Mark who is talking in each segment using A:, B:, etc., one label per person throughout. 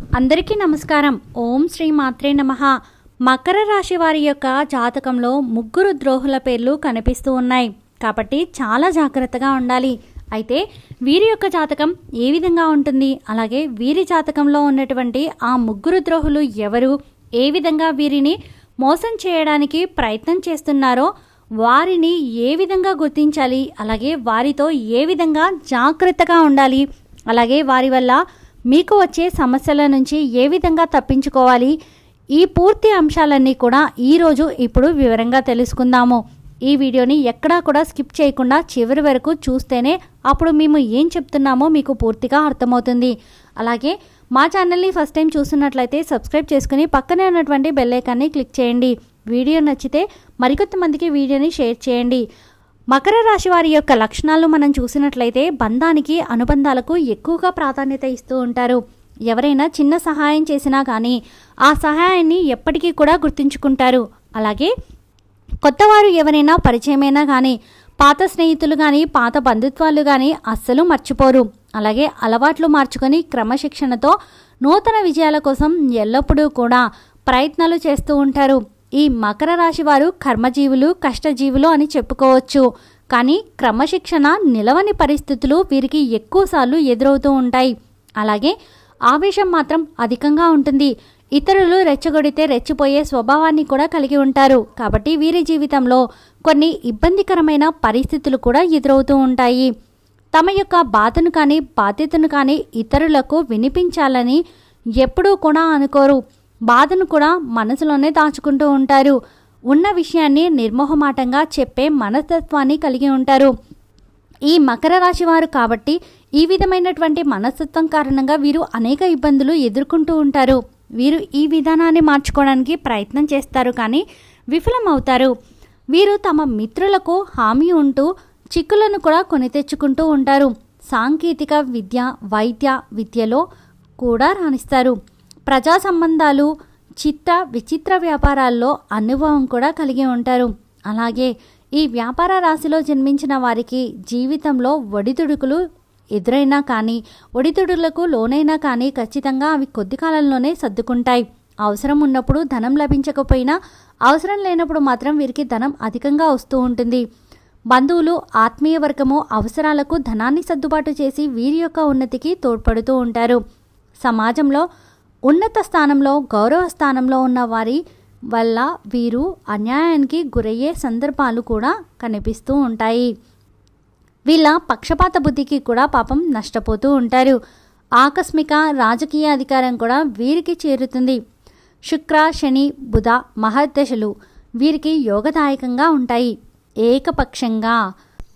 A: అందరికీ నమస్కారం. ఓం శ్రీ మాత్రే నమ. మకర రాశి వారి యొక్క జాతకంలో ముగ్గురు ద్రోహుల పేర్లు కనిపిస్తూ ఉన్నాయి. కాబట్టి చాలా జాగ్రత్తగా ఉండాలి. అయితే వీరి యొక్క జాతకం ఏ విధంగా ఉంటుంది? అలాగే వీరి జాతకంలో ఉన్నటువంటి ఆ ముగ్గురు ద్రోహులు ఎవరు? ఏ విధంగా వీరిని మోసం చేయడానికి ప్రయత్నం చేస్తున్నారో వారిని ఏ విధంగా గుర్తించాలి? అలాగే వారితో ఏ విధంగా జాగ్రత్తగా ఉండాలి? అలాగే వారి వల్ల మీకు వచ్చే సమస్యల నుంచి ఏ విధంగా తప్పించుకోవాలి? ఈ పూర్తి అంశాలన్నీ కూడా ఈరోజు ఇప్పుడు వివరంగా తెలుసుకుందాము. ఈ వీడియోని ఎక్కడా కూడా స్కిప్ చేయకుండా చివరి వరకు చూస్తేనే అప్పుడు మేము ఏం చెప్తున్నామో మీకు పూర్తిగా అర్థమవుతుంది. అలాగే మా ఛానల్ని ఫస్ట్ టైం చూస్తున్నట్లయితే సబ్స్క్రైబ్ చేసుకుని పక్కనే ఉన్నటువంటి బెల్లైకాన్ని క్లిక్ చేయండి. వీడియో నచ్చితే మరికొంతమందికి వీడియోని షేర్ చేయండి. మకర రాశి వారి యొక్క లక్షణాలు మనం చూసినట్లయితే బంధానికి అనుబంధాలకు ఎక్కువగా ప్రాధాన్యత ఇస్తూ ఉంటారు. ఎవరైనా చిన్న సహాయం చేసినా కానీ ఆ సహాయాన్ని ఎప్పటికీ కూడా గుర్తుంచుకుంటారు. అలాగే కొత్తవారు ఎవరైనా పరిచయమైనా కానీ పాత స్నేహితులు కానీ పాత బంధుత్వాలు కానీ అస్సలు మర్చిపోరు. అలాగే అలవాట్లు మార్చుకొని క్రమశిక్షణతో నూతన విజయాల కోసం ఎల్లప్పుడూ కూడా ప్రయత్నాలు చేస్తూ ఉంటారు. ఈ మకర రాశి వారు కర్మజీవులు కష్టజీవులు అని చెప్పుకోవచ్చు. కానీ క్రమశిక్షణ నిలవని పరిస్థితులు వీరికి ఎక్కువసార్లు ఎదురవుతూ ఉంటాయి. అలాగే ఆవేశం మాత్రం అధికంగా ఉంటుంది. ఇతరులు రెచ్చగొడితే రెచ్చిపోయే స్వభావాన్ని కూడా కలిగి ఉంటారు. కాబట్టి వీరి జీవితంలో కొన్ని ఇబ్బందికరమైన పరిస్థితులు కూడా ఎదురవుతూ ఉంటాయి. తమ యొక్క బాధను కానీ బాధ్యతను కానీ ఇతరులకు వినిపించాలని ఎప్పుడూ కూడా అనుకోరు. బాధను కూడా మనసులోనే దాచుకుంటూ ఉంటారు. ఉన్న విషయాన్ని నిర్మోహమాటంగా చెప్పే మనస్తత్వాన్ని కలిగి ఉంటారు. ఈ మకర రాశి వారు కాబట్టి ఈ విధమైనటువంటి మనస్తత్వం కారణంగా వీరు అనేక ఇబ్బందులు ఎదుర్కొంటూ ఉంటారు. వీరు ఈ విధానాన్ని మార్చుకోవడానికి ప్రయత్నం చేస్తారు కానీ విఫలమవుతారు. వీరు తమ మిత్రులకు హామీ ఉంటూ చిక్కులను కూడా కొని తెచ్చుకుంటూ ఉంటారు. సాంకేతిక విద్య వైద్య విద్యలో కూడా రాణిస్తారు. ప్రజా సంబంధాలు చిత్ర విచిత్ర వ్యాపారాల్లో అనుభవం కూడా కలిగి ఉంటారు. అలాగే ఈ వ్యాపార రాశిలో జన్మించిన వారికి జీవితంలో ఒడిదుడుకులు ఎదురైనా కానీ ఒడిదుడులకు లోనైనా కానీ ఖచ్చితంగా అవి కొద్ది కాలంలోనే సర్దుకుంటాయి. అవసరం ఉన్నప్పుడు ధనం లభించకపోయినా అవసరం లేనప్పుడు మాత్రం వీరికి ధనం అధికంగా వస్తూ ఉంటుంది. బంధువులు ఆత్మీయ వర్గము అవసరాలకు ధనాన్ని సర్దుబాటు చేసి వీరి యొక్క ఉన్నతికి తోడ్పడుతూ ఉంటారు. సమాజంలో ఉన్నత స్థానంలో గౌరవ స్థానంలో ఉన్న వారి వల్ల వీరు అన్యాయానికి గురయ్యే సందర్భాలు కూడా కనిపిస్తూ ఉంటాయి. వీళ్ళ పక్షపాత బుద్ధికి కూడా పాపం నష్టపోతూ ఉంటారు. ఆకస్మిక రాజకీయ అధికారం కూడా వీరికి చేరుతుంది. శుక్ర శని బుధ మహర్దశలు వీరికి యోగదాయకంగా ఉంటాయి. ఏకపక్షంగా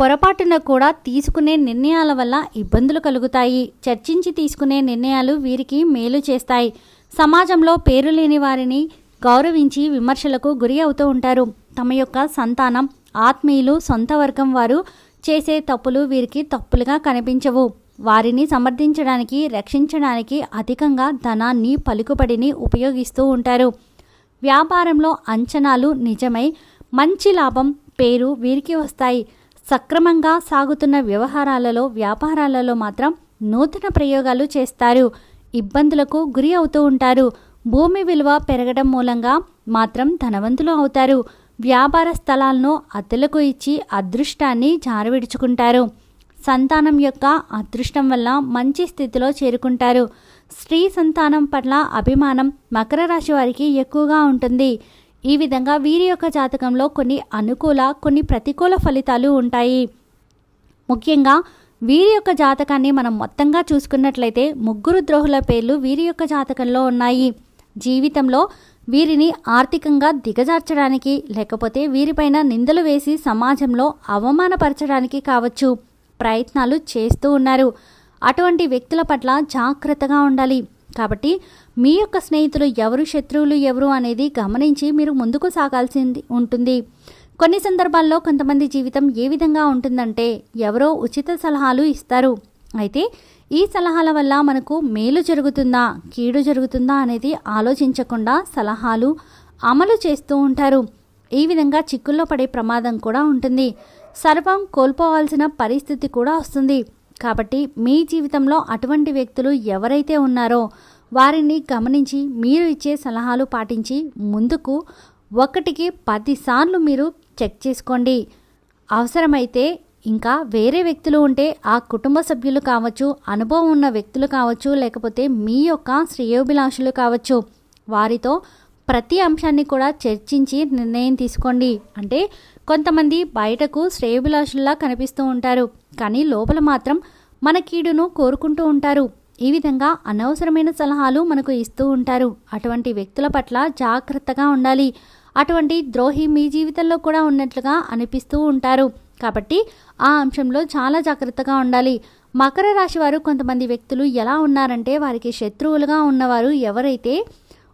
A: పొరపాటున కూడా తీసుకునే నిర్ణయాల వల్ల ఇబ్బందులు కలుగుతాయి. చర్చించి తీసుకునే నిర్ణయాలు వీరికి మేలు చేస్తాయి. సమాజంలో పేరు లేని వారిని గౌరవించి విమర్శలకు గురి అవుతూ ఉంటారు. తమ యొక్క సంతానం ఆత్మీయులు సొంత వర్గం వారు చేసే తప్పులు వీరికి తప్పులుగా కనిపించవు. వారిని సమర్థించడానికి రక్షించడానికి అధికంగా ధనాన్ని పలుకుబడిని ఉపయోగిస్తూ ఉంటారు. వ్యాపారంలో అంచనాలు నిజమై మంచి లాభం పేరు వీరికి వస్తాయి. సక్రమంగా సాగుతున్న వ్యవహారాలలో వ్యాపారాలలో మాత్రం నూతన ప్రయోగాలు చేస్తారు. ఇబ్బందులకు గురి అవుతూ ఉంటారు. భూమి విలువ పెరగడం మూలంగా మాత్రం ధనవంతులు అవుతారు. వ్యాపార స్థలాలను అద్దెలకు ఇచ్చి అదృష్టాన్ని జారవిడుచుకుంటారు. సంతానం యొక్క అదృష్టం వల్ల మంచి స్థితిలో చేరుకుంటారు. స్త్రీ సంతానం పట్ల అభిమానం మకర రాశి వారికి ఎక్కువగా ఉంటుంది. ఈ విధంగా వీరి యొక్క జాతకంలో కొన్ని అనుకూల కొన్ని ప్రతికూల ఫలితాలు ఉంటాయి. ముఖ్యంగా వీరి యొక్క జాతకాన్ని మనం మొత్తంగా చూసుకున్నట్లయితే ముగ్గురు ద్రోహుల పేర్లు వీరి యొక్క జాతకంలో ఉన్నాయి. జీవితంలో వీరిని ఆర్థికంగా దిగజార్చడానికి లేకపోతే వీరిపైన నిందలు వేసి సమాజంలో అవమానపరచడానికి కావచ్చు. ప్రయత్నాలు చేస్తూ ఉన్నారు. అటువంటి వ్యక్తుల పట్ల జాగ్రత్తగా ఉండాలి. కాబట్టి మీ యొక్క స్నేహితులు ఎవరు శత్రువులు ఎవరు అనేది గమనించి మీరు ముందుకు సాగాల్సింది ఉంటుంది. కొన్ని సందర్భాల్లో కొంతమంది జీవితం ఏ విధంగా ఉంటుందంటే ఎవరో ఉచిత సలహాలు ఇస్తారు. అయితే ఈ సలహాల వల్ల మనకు మేలు జరుగుతుందా కీడు జరుగుతుందా అనేది ఆలోచించకుండా సలహాలు అమలు చేస్తూ ఉంటారు. ఈ విధంగా చిక్కుల్లో పడే ప్రమాదం కూడా ఉంటుంది. సర్వం కోల్పోవాల్సిన పరిస్థితి కూడా వస్తుంది. కాబట్టి మీ జీవితంలో అటువంటి వ్యక్తులు ఎవరైతే ఉన్నారో వారిని గమనించి మీరు ఇచ్చే సలహాలు పాటించి ముందుకు ఒకటికి పదిసార్లు మీరు చెక్ చేసుకోండి. అవసరమైతే ఇంకా వేరే వ్యక్తులు ఉంటే ఆ కుటుంబ సభ్యులు కావచ్చు అనుభవం ఉన్న వ్యక్తులు కావచ్చు లేకపోతే మీ యొక్క శ్రేయోభిలాషులు కావచ్చు. వారితో ప్రతి అంశాన్ని కూడా చర్చించి నిర్ణయం తీసుకోండి. అంటే కొంతమంది బయటకు శ్రేయోభిలాషుల్లా కనిపిస్తూ ఉంటారు కానీ లోపల మాత్రం మన కీడును కోరుకుంటూ ఉంటారు. ఈ విధంగా అనవసరమైన సలహాలు మనకు ఇస్తూ ఉంటారు. అటువంటి వ్యక్తుల పట్ల జాగ్రత్తగా ఉండాలి. అటువంటి ద్రోహి మీ జీవితంలో కూడా ఉన్నట్లుగా అనిపిస్తూ ఉంటారు. కాబట్టి ఆ అంశంలో చాలా జాగ్రత్తగా ఉండాలి. మకర రాశి వారు కొంతమంది వ్యక్తులు ఎలా ఉన్నారంటే వారికి శత్రువులుగా ఉన్నవారు ఎవరైతే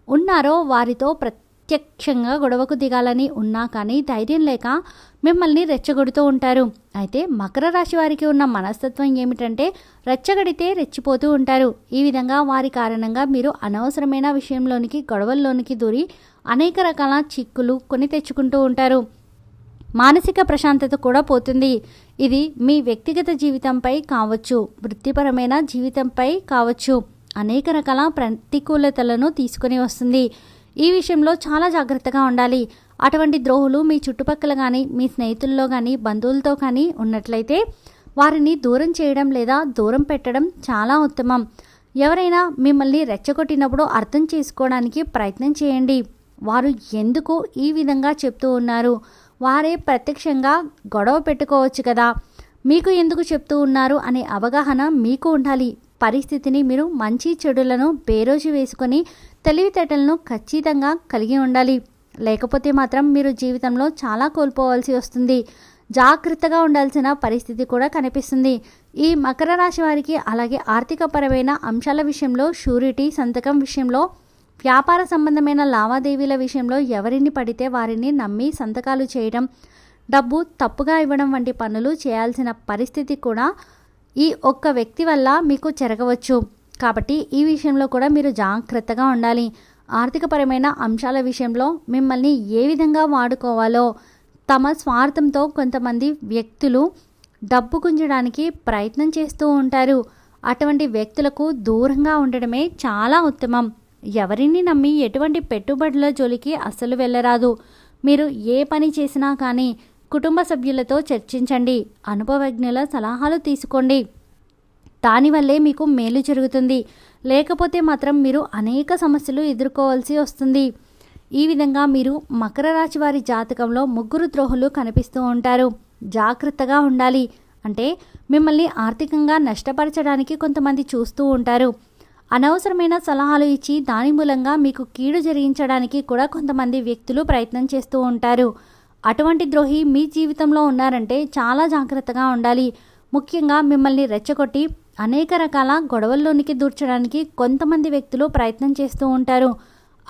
A: ఉన్నారో వారితో ప్రతి ప్రత్యక్షంగా గొడవకు దిగాలని ఉన్నా కానీ ధైర్యం లేక మిమ్మల్ని రెచ్చగొడుతూ ఉంటారు. అయితే మకర రాశి వారికి ఉన్న మనస్తత్వం ఏమిటంటే రెచ్చగడితే రెచ్చిపోతూ ఉంటారు. ఈ విధంగా వారి కారణంగా మీరు అనవసరమైన విషయంలోనికి గొడవల్లోనికి దూరి అనేక రకాల చిక్కులు కొని తెచ్చుకుంటూ ఉంటారు. మానసిక ప్రశాంతత కూడా పోతుంది. ఇది మీ వ్యక్తిగత జీవితంపై కావచ్చు వృత్తిపరమైన జీవితంపై కావచ్చు. అనేక రకాల ప్రతికూలతలను తీసుకొని వస్తుంది. ఈ విషయంలో చాలా జాగ్రత్తగా ఉండాలి. అటువంటి ద్రోహులు మీ చుట్టుపక్కల కానీ మీ స్నేహితుల్లో కానీ బంధువులతో కానీ ఉన్నట్లయితే వారిని దూరం చేయడం లేదా దూరం పెట్టడం చాలా ఉత్తమం. ఎవరైనా మిమ్మల్ని రెచ్చగొట్టినప్పుడు అర్థం చేసుకోవడానికి ప్రయత్నం చేయండి. వారు ఎందుకు ఈ విధంగా చెప్తూ ఉన్నారు? వారే ప్రత్యక్షంగా గొడవ పెట్టుకోవచ్చు కదా. మీకు ఎందుకు చెప్తూ ఉన్నారు అనే అవగాహన మీకు ఉండాలి. పరిస్థితిని మీరు మంచి చెడులను బేరోజు వేసుకొని తెలివితేటలను ఖచ్చితంగా కలిగి ఉండాలి. లేకపోతే మాత్రం మీరు జీవితంలో చాలా కోల్పోవాల్సి వస్తుంది. జాగ్రత్తగా ఉండాల్సిన పరిస్థితి కూడా కనిపిస్తుంది. ఈ మకర రాశి వారికి అలాగే ఆర్థికపరమైన అంశాల విషయంలో షూరిటీ సంతకం విషయంలో వ్యాపార సంబంధమైన లావాదేవీల విషయంలో ఎవరిని పడితే వారిని నమ్మి సంతకాలు చేయడం డబ్బు తప్పుగా ఇవ్వడం వంటి పనులు చేయాల్సిన పరిస్థితి కూడా ఈ ఒక్క వ్యక్తి వల్ల మీకు జరగవచ్చు. కాబట్టి ఈ విషయంలో కూడా మీరు జాగ్రత్తగా ఉండాలి. ఆర్థికపరమైన అంశాల విషయంలో మిమ్మల్ని ఏ విధంగా వాడుకోవాలో తమ స్వార్థంతో కొంతమంది వ్యక్తులు డబ్బు గుంజడానికి ప్రయత్నం చేస్తూ ఉంటారు. అటువంటి వ్యక్తులకు దూరంగా ఉండడమే చాలా ఉత్తమం. ఎవరిని నమ్మి ఎటువంటి పెట్టుబడుల జోలికి అస్సలు వెళ్ళరాదు. మీరు ఏ పని చేసినా కానీ కుటుంబ సభ్యులతో చర్చించండి. అనుభవజ్ఞుల సలహాలు తీసుకోండి. దానివల్లే మీకు మేలు జరుగుతుంది. లేకపోతే మాత్రం మీరు అనేక సమస్యలు ఎదుర్కోవాల్సి వస్తుంది. ఈ విధంగా మీరు మకర రాశి వారి జాతకంలో ముగ్గురు ద్రోహులు కనిపిస్తూ ఉంటారు. జాగ్రత్తగా ఉండాలి. అంటే మిమ్మల్ని ఆర్థికంగా నష్టపరచడానికి కొంతమంది చూస్తూ ఉంటారు. అనవసరమైన సలహాలు ఇచ్చి దాని మూలంగా మీకు కీడు జరిగించడానికి కూడా కొంతమంది వ్యక్తులు ప్రయత్నం చేస్తూ ఉంటారు. అటువంటి ద్రోహి మీ జీవితంలో ఉన్నారంటే చాలా జాగ్రత్తగా ఉండాలి. ముఖ్యంగా మిమ్మల్ని రెచ్చగొట్టి అనేక రకాల గొడవల్లోనికి దూర్చడానికి కొంతమంది వ్యక్తులు ప్రయత్నం చేస్తూ ఉంటారు.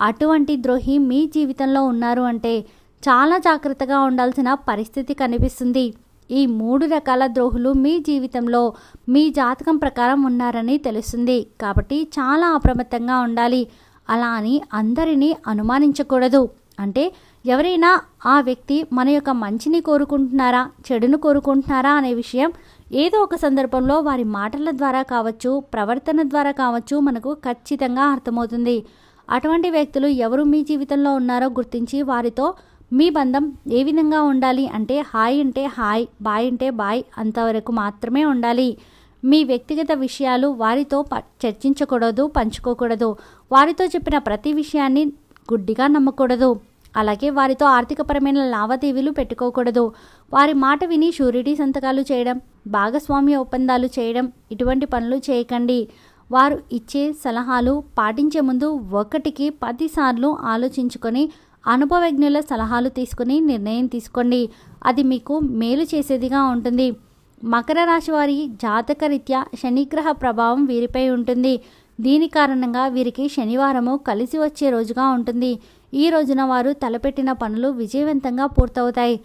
A: అటువంటి ద్రోహి మీ జీవితంలో ఉన్నారు అంటే చాలా జాగ్రత్తగా ఉండాల్సిన పరిస్థితి కనిపిస్తుంది. ఈ మూడు రకాల ద్రోహులు మీ జీవితంలో మీ జాతకం ప్రకారం ఉన్నారని తెలుస్తుంది. కాబట్టి చాలా అప్రమత్తంగా ఉండాలి. అలా అని అందరినీ అనుమానించకూడదు. అంటే ఎవరైనా ఆ వ్యక్తి మన యొక్క మంచిని కోరుకుంటున్నారా చెడును కోరుకుంటున్నారా అనే విషయం ఏదో ఒక సందర్భంలో వారి మాటల ద్వారా కావచ్చు ప్రవర్తన ద్వారా కావచ్చు మనకు ఖచ్చితంగా అర్థమవుతుంది. అటువంటి వ్యక్తులు ఎవరు మీ జీవితంలో ఉన్నారో గుర్తించి వారితో మీ బంధం ఏ విధంగా ఉండాలి అంటే హాయ్ అంటే హాయ్ బాయ్ అంటే బాయ్ అంతవరకు మాత్రమే ఉండాలి. మీ వ్యక్తిగత విషయాలు వారితో ప చర్చించకూడదు పంచుకోకూడదు. వారితో చెప్పిన ప్రతి విషయాన్ని గుడ్డిగా నమ్మకూడదు. అలాగే వారితో ఆర్థికపరమైన లావాదేవీలు పెట్టుకోకూడదు. వారి మాట విని షూరిటీ సంతకాలు చేయడం భాగస్వామ్య ఒప్పందాలు చేయడం ఇటువంటి పనులు చేయకండి. వారు ఇచ్చే సలహాలు పాటించే ముందు ఒకటికి పదిసార్లు ఆలోచించుకొని అనుభవజ్ఞుల సలహాలు తీసుకుని నిర్ణయం తీసుకోండి. అది మీకు మేలు చేసేదిగా ఉంటుంది. మకర రాశి వారి జాతకరీత్యా శనిగ్రహ ప్రభావం వీరిపై ఉంటుంది. దీని కారణంగా వీరికి శనివారము కలిసి వచ్చే రోజుగా ఉంటుంది. ఈ రోజున వారు తలపెట్టిన పనులు విజయవంతంగా పూర్తవుతాయి.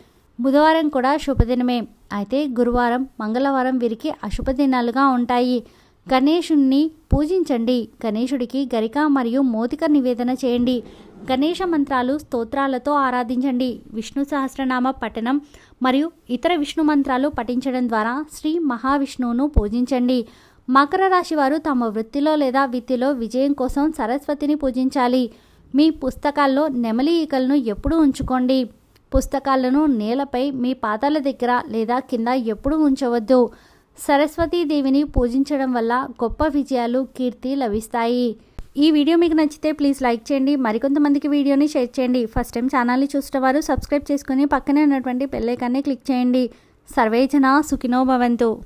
A: బుధవారం కూడా శుభదినమే. అయితే గురువారం మంగళవారం వీరికి అశుభదినాలుగా ఉంటాయి. గణేషుణ్ణి పూజించండి. గణేశుడికి గరిక మరియు మోతిక నివేదన చేయండి. గణేష మంత్రాలు స్తోత్రాలతో ఆరాధించండి. విష్ణు సహస్రనామ పఠనం మరియు ఇతర విష్ణు మంత్రాలు పఠించడం ద్వారా శ్రీ మహావిష్ణువును పూజించండి. మకర రాశి వారు తమ వృత్తిలో లేదా విత్తిలో విజయం కోసం సరస్వతిని పూజించాలి. మీ పుస్తకాల్లో నెమలి ఈకలను ఎప్పుడూ ఉంచుకోండి. పుస్తకాలను నేలపై మీ పాదాల దగ్గర లేదా కింద ఎప్పుడూ ఉంచవద్దు. సరస్వతీదేవిని పూజించడం వల్ల గొప్ప విజయాలు కీర్తి లభిస్తాయి. ఈ వీడియో మీకు నచ్చితే ప్లీజ్ లైక్ చేయండి. మరికొంతమందికి వీడియోని షేర్ చేయండి. ఫస్ట్ టైం ఛానల్ని చూసిన వారు సబ్స్క్రైబ్ చేసుకుని పక్కనే ఉన్నటువంటి బెల్లైకాన్ని క్లిక్ చేయండి. సర్వేజన సుఖినో భవంతు.